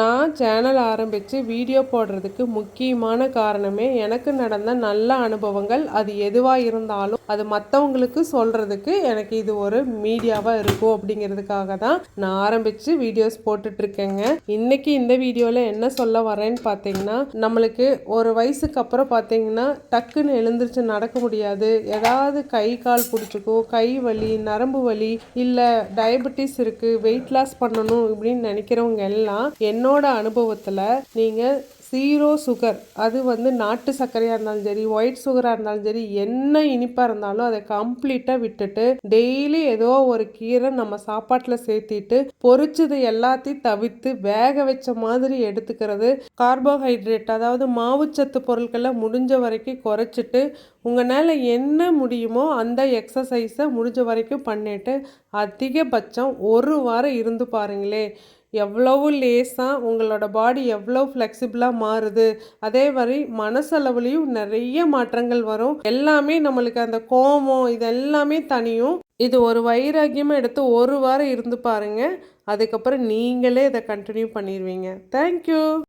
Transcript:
நான் சேனல் ஆரம்பித்து வீடியோ போடுறதுக்கு முக்கியமான காரணமே எனக்கு நடந்த நல்ல அனுபவங்கள். அது எதுவாக இருந்தாலும் அது மற்றவங்களுக்கு சொல்கிறதுக்கு எனக்கு இது ஒரு மீடியாவாக இருக்கும் அப்படிங்கிறதுக்காக தான் நான் ஆரம்பித்து வீடியோஸ் போட்டுட்ருக்கேங்க. இன்னைக்கு இந்த வீடியோவில் என்ன சொல்ல வரேன்னு பார்த்தீங்கன்னா நம்மளுக்கு ஒரு வயசுக்கு அப்புறம் பார்த்தீங்கன்னா டக்குன்னு எழுந்திரிச்சு நடக்க முடியாது. ஏதாவது கை கால் பிடிச்சிக்கும் கை வலி நரம்பு வலி இல்லை டயபெட்டிஸ் இருக்குது வெயிட் லாஸ் பண்ணணும் இப்படின்னு நினைக்கிறவங்க எல்லாம் என்னோட அனுபவத்தில் நீங்கள் ஜீரோ சுகர் அது வந்து நாட்டு சர்க்கரையாக இருந்தாலும் சரி ஒயிட் சுகராக இருந்தாலும் சரி என்ன இனிப்பாக இருந்தாலும் அதை கம்ப்ளீட்டாக விட்டுட்டு டெய்லி ஏதோ ஒரு கீரை நம்ம சாப்பாட்டில் சேர்த்திட்டு பொரிச்சது எல்லாத்தையும் தவிர்த்து வேக வச்ச மாதிரி எடுத்துக்கிறது. கார்போஹைட்ரேட் அதாவது மாவுச்சத்து பொருட்களை முடிஞ்ச வரைக்கும் குறைச்சிட்டு உங்களால் என்ன முடியுமோ அந்த எக்ஸசைஸை முடிஞ்ச வரைக்கும் பண்ணிட்டு அதிகபட்சம் ஒரு வாரம் இருந்து பாருங்களேன். எவ்வளவு லேசாக உங்களோட பாடி எவ்வளோ ஃப்ளெக்சிபிளாக மாறுது. அதே மாதிரி மனசளவுலேயும் நிறைய மாற்றங்கள் வரும். எல்லாமே நம்மளுக்கு அந்த கோபம் இது எல்லாமே தனியும். இது ஒரு வைராக்கியமாக எடுத்து ஒரு வாரம் இருந்து பாருங்கள் அதுக்கப்புறம் நீங்களே இதை கண்டினியூ பண்ணிடுவீங்க தேங்க்யூ